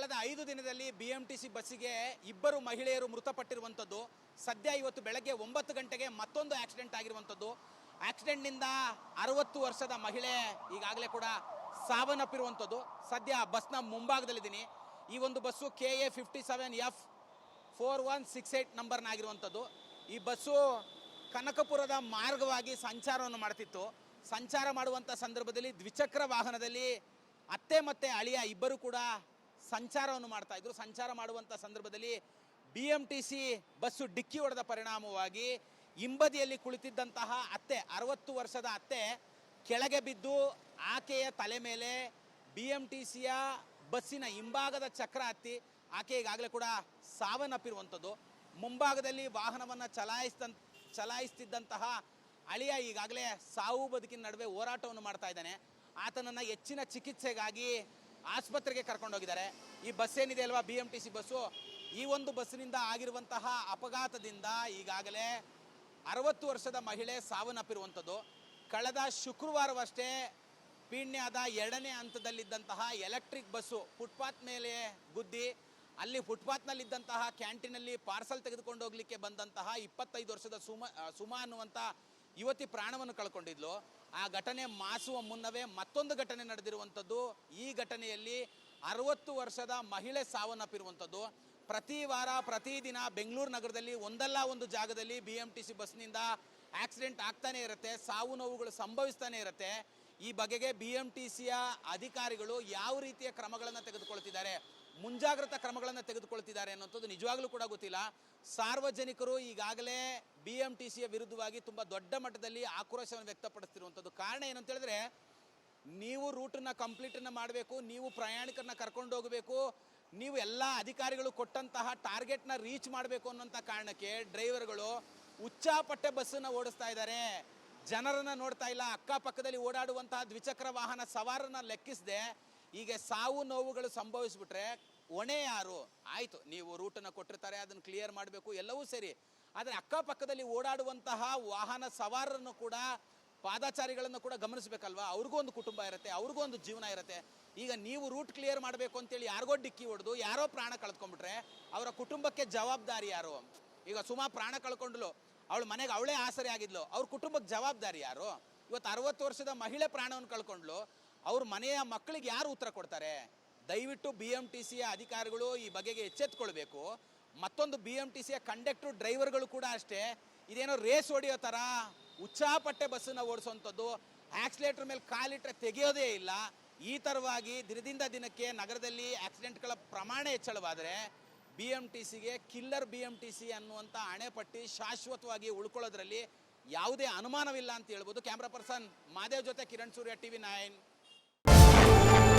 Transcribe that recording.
ಕಳೆದ ಐದು ದಿನದಲ್ಲಿ ಬಿ ಎಂ ಟಿ ಸಿ ಬಸ್ಸಿಗೆ ಇಬ್ಬರು ಮಹಿಳೆಯರು ಮೃತಪಟ್ಟಿರುವಂಥದ್ದು. ಸದ್ಯ ಇವತ್ತು ಬೆಳಗ್ಗೆ ಒಂಬತ್ತು ಗಂಟೆಗೆ ಮತ್ತೊಂದು ಆಕ್ಸಿಡೆಂಟ್ ಆಗಿರುವಂಥದ್ದು. ಆಕ್ಸಿಡೆಂಟ್ನಿಂದ ಅರವತ್ತು ವರ್ಷದ ಮಹಿಳೆ ಈಗಾಗಲೇ ಕೂಡ ಸಾವನ್ನಪ್ಪಿರುವಂಥದ್ದು. ಸದ್ಯ ಬಸ್ನ ಮುಂಭಾಗದಲ್ಲಿದ್ದೀನಿ. ಈ ಒಂದು bus K A fifty seven F four one six eight ನಂಬರ್ನಾಗಿರುವಂಥದ್ದು. ಈ ಬಸ್ಸು ಕನಕಪುರದ ಮಾರ್ಗವಾಗಿ ಸಂಚಾರವನ್ನು ಮಾಡ್ತಿತ್ತು. ಸಂಚಾರ ಮಾಡುವಂಥ ಸಂದರ್ಭದಲ್ಲಿ ದ್ವಿಚಕ್ರ ವಾಹನದಲ್ಲಿ ಅತ್ತೆ ಮತ್ತೆ ಅಳಿಯ ಇಬ್ಬರು ಕೂಡ ಸಂಚಾರವನ್ನು ಮಾಡ್ತಾ ಇದ್ರು. ಸಂಚಾರ ಮಾಡುವಂಥ ಸಂದರ್ಭದಲ್ಲಿ B M T C bus ಡಿಕ್ಕಿ ಹೊಡೆದ ಪರಿಣಾಮವಾಗಿ ಹಿಂಬದಿಯಲ್ಲಿ ಕುಳಿತಿದ್ದಂತಹ ಅತ್ತೆ, ಅರವತ್ತು ವರ್ಷದ ಅತ್ತೆ ಕೆಳಗೆ ಬಿದ್ದು ಆಕೆಯ ತಲೆ ಮೇಲೆ ಬಿ ಎಂ ಟಿ ಸಿಯ ಬಸ್ಸಿನ ಹಿಂಭಾಗದ ಚಕ್ರ ಹತ್ತಿ ಆಕೆ ಈಗಾಗಲೇ ಕೂಡ ಸಾವನ್ನಪ್ಪಿರುವಂಥದ್ದು. ಮುಂಭಾಗದಲ್ಲಿ ವಾಹನವನ್ನು ಚಲಾಯಿಸಿದ ಚಲಾಯಿಸ್ತಿದ್ದಂತಹ ಅಳಿಯ ಈಗಾಗಲೇ ಸಾವು ಬದುಕಿನ ನಡುವೆ ಹೋರಾಟವನ್ನು ಮಾಡ್ತಾ ಇದ್ದಾನೆ. ಆತನನ್ನು ಹೆಚ್ಚಿನ ಚಿಕಿತ್ಸೆಗಾಗಿ ಆಸ್ಪತ್ರೆಗೆ ಕರ್ಕೊಂಡೋಗಿದ್ದಾರೆ ಈ ಬಸ್ ಏನಿದೆ ಅಲ್ವಾ B M T C bus? ಈ ಒಂದು ಬಸ್ಸಿನಿಂದ ಆಗಿರುವಂತಹ ಅಪಘಾತದಿಂದ ಈಗಾಗಲೇ ಅರವತ್ತು ವರ್ಷದ ಮಹಿಳೆ ಸಾವನ್ನಪ್ಪಿರುವಂಥದ್ದು. ಕಳೆದ ಶುಕ್ರವಾರವಷ್ಟೇ ಪೀಣ್ಯದ ಎರಡನೇ ಹಂತದಲ್ಲಿದ್ದಂತಹ ಎಲೆಕ್ಟ್ರಿಕ್ ಬಸ್ಸು ಫುಟ್ಪಾತ್ ಮೇಲೆ ಗುದ್ದಿ, ಅಲ್ಲಿ ಫುಟ್ಪಾತ್ನಲ್ಲಿದ್ದಂತಹ ಕ್ಯಾಂಟೀನಲ್ಲಿ ಪಾರ್ಸಲ್ ತೆಗೆದುಕೊಂಡು ಹೋಗ್ಲಿಕ್ಕೆ ಬಂದಂತಹ ಇಪ್ಪತ್ತೈದು ವರ್ಷದ ಸುಮ ಸುಮ ಅನ್ನುವಂಥ ಯುವತಿ ಪ್ರಾಣವನ್ನು ಕಳ್ಕೊಂಡಿದ್ಲು. ಆ ಘಟನೆ ಮಾಸುವ ಮುನ್ನವೇ ಮತ್ತೊಂದು ಘಟನೆ ನಡೆದಿರುವಂಥದ್ದು. ಈ ಘಟನೆಯಲ್ಲಿ ಅರವತ್ತು ವರ್ಷದ ಮಹಿಳೆ ಸಾವನ್ನಪ್ಪಿರುವಂಥದ್ದು. ಪ್ರತಿ ವಾರ ಪ್ರತಿದಿನ ಬೆಂಗಳೂರು ನಗರದಲ್ಲಿ ಒಂದಲ್ಲ ಒಂದು ಜಾಗದಲ್ಲಿ ಬಿ ಎಂ ಟಿ ಸಿ ಬಸ್ನಿಂದ ಆಕ್ಸಿಡೆಂಟ್ ಆಗ್ತಾನೇ ಇರುತ್ತೆ, ಸಾವು ನೋವುಗಳು ಸಂಭವಿಸ್ತಾನೆ ಇರುತ್ತೆ. ಈ ಬಗೆಗೆ ಬಿ ಎಂ ಟಿ ಸಿಯ ಅಧಿಕಾರಿಗಳು ಯಾವ ರೀತಿಯ ಕ್ರಮಗಳನ್ನು ತೆಗೆದುಕೊಳ್ತಿದ್ದಾರೆ? ಮುಂಜಾಗ್ರತಾ ಕ್ರಮಗಳನ್ನು ತೆಗೆದುಕೊಳ್ತಿದ್ದಾರೆ ಅನ್ನೋಂಥದ್ದು ನಿಜವಾಗ್ಲೂ ಕೂಡ ಗೊತ್ತಿಲ್ಲ. ಸಾರ್ವಜನಿಕರು ಈಗಾಗಲೇ ಬಿ ಎಂ ಟಿ ಸಿಯ ವಿರುದ್ಧವಾಗಿ ತುಂಬ ದೊಡ್ಡ ಮಟ್ಟದಲ್ಲಿ ಆಕ್ರೋಶವನ್ನು ವ್ಯಕ್ತಪಡಿಸ್ತಿರುವಂಥದ್ದು ಕಾರಣ ಏನು ಅಂತ ಹೇಳಿದ್ರೆ, ನೀವು ರೂಟನ್ನು, ಕಂಪ್ಲೀಟನ್ನು ಮಾಡಬೇಕು, ನೀವು ಪ್ರಯಾಣಿಕರನ್ನ ಕರ್ಕೊಂಡು ಹೋಗಬೇಕು, ನೀವು ಎಲ್ಲ ಅಧಿಕಾರಿಗಳು ಕೊಟ್ಟಂತಹ ಟಾರ್ಗೆಟ್ನ ರೀಚ್ ಮಾಡಬೇಕು ಅನ್ನೋಂಥ ಕಾರಣಕ್ಕೆ ಡ್ರೈವರ್ಗಳು ಉಚ್ಚಾಪಟ್ಟೆ ಬಸ್ಸನ್ನು ಓಡಿಸ್ತಾ ಇದ್ದಾರೆ. ಜನರನ್ನ ನೋಡ್ತಾ ಇಲ್ಲ, ಅಕ್ಕಪಕ್ಕದಲ್ಲಿ ಓಡಾಡುವಂತಹ ದ್ವಿಚಕ್ರ ವಾಹನ ಸವಾರನ್ನ ಲೆಕ್ಕಿಸದೆ ಈಗ ಸಾವು ನೋವುಗಳು ಸಂಭವಿಸ್ಬಿಟ್ರೆ ಹೊಣೆ ಯಾರು? ಆಯಿತು, ನೀವು ರೂಟನ್ನು ಕೊಟ್ಟಿರ್ತಾರೆ, ಅದನ್ನು ಕ್ಲಿಯರ್ ಮಾಡಬೇಕು, ಎಲ್ಲವೂ ಸರಿ. ಆದರೆ ಅಕ್ಕಪಕ್ಕದಲ್ಲಿ ಓಡಾಡುವಂತಹ ವಾಹನ ಸವಾರರನ್ನು ಕೂಡ, ಪಾದಾಚಾರಿಗಳನ್ನು ಕೂಡ ಗಮನಿಸಬೇಕಲ್ವಾ? ಅವ್ರಿಗೂ ಒಂದು ಕುಟುಂಬ ಇರುತ್ತೆ, ಅವ್ರಿಗೂ ಒಂದು ಜೀವನ ಇರುತ್ತೆ. ಈಗ ನೀವು ರೂಟ್ ಕ್ಲಿಯರ್ ಮಾಡಬೇಕು ಅಂತೇಳಿ ಯಾರಿಗೋ ಡಿಕ್ಕಿ ಹೊಡೆದು, ಯಾರೋ ಪ್ರಾಣ ಕಳ್ಕೊಂಡ್ಬಿಟ್ರೆ ಅವರ ಕುಟುಂಬಕ್ಕೆ ಜವಾಬ್ದಾರಿ ಯಾರು? ಈಗ ಸುಮಾ ಪ್ರಾಣ ಕಳ್ಕೊಂಡ್ಲು, ಅವಳ ಮನೆಗೆ ಅವಳೇ ಆಸರೆ ಆಗಿದ್ಲು, ಅವ್ರ ಕುಟುಂಬಕ್ಕೆ ಜವಾಬ್ದಾರಿ ಯಾರು? ಇವತ್ತು ಅರವತ್ತು ವರ್ಷದ ಮಹಿಳೆ ಪ್ರಾಣವನ್ನು ಕಳ್ಕೊಂಡ್ಲು ಅವ್ರ ಮನೆಯ ಮಕ್ಕಳಿಗೆ ಯಾರು ಉತ್ತರ ಕೊಡ್ತಾರೆ? ದಯವಿಟ್ಟು ಬಿ ಎಂ ಟಿ ಸಿಯ ಅಧಿಕಾರಿಗಳು ಈ ಬಗೆಗೆ ಎಚ್ಚೆತ್ಕೊಳ್ಬೇಕು. ಮತ್ತೊಂದು ಬಿ ಎಂ ಟಿ ಸಿಯ ಕಂಡಕ್ಟರ್ ಡ್ರೈವರ್ಗಳು ಕೂಡ ಅಷ್ಟೇ. ಇದೇನೋ ರೇಸ್ ಹೊಡೆಯೋ ಥರ ಉಚ್ಚಾಪಟ್ಟೆ ಬಸ್ಸನ್ನು ಓಡಿಸುವಂಥದ್ದು ಆಕ್ಸಿಲೇಟರ್ ಮೇಲೆ ಕಾಲಿಟ್ಟರೆ ತೆಗೆಯೋದೇ ಇಲ್ಲ. ಈ ಥರವಾಗಿ ದಿನದಿಂದ ದಿನಕ್ಕೆ ನಗರದಲ್ಲಿ ಆಕ್ಸಿಡೆಂಟ್ಗಳ ಪ್ರಮಾಣ ಹೆಚ್ಚಳವಾದರೆ ಬಿ ಎಂ ಟಿ ಸಿಗೆ killer B M T C ಅನ್ನುವಂಥ ಹಣೆಪಟ್ಟಿ ಶಾಶ್ವತವಾಗಿ ಉಳ್ಕೊಳ್ಳೋದ್ರಲ್ಲಿ ಯಾವುದೇ ಅನುಮಾನವಿಲ್ಲ ಅಂತ ಹೇಳ್ಬೋದು. ಕ್ಯಾಮ್ರಾ ಪರ್ಸನ್ ಮಾದೇವ್ ಜೊತೆ Kiran Surya T V nine Bye.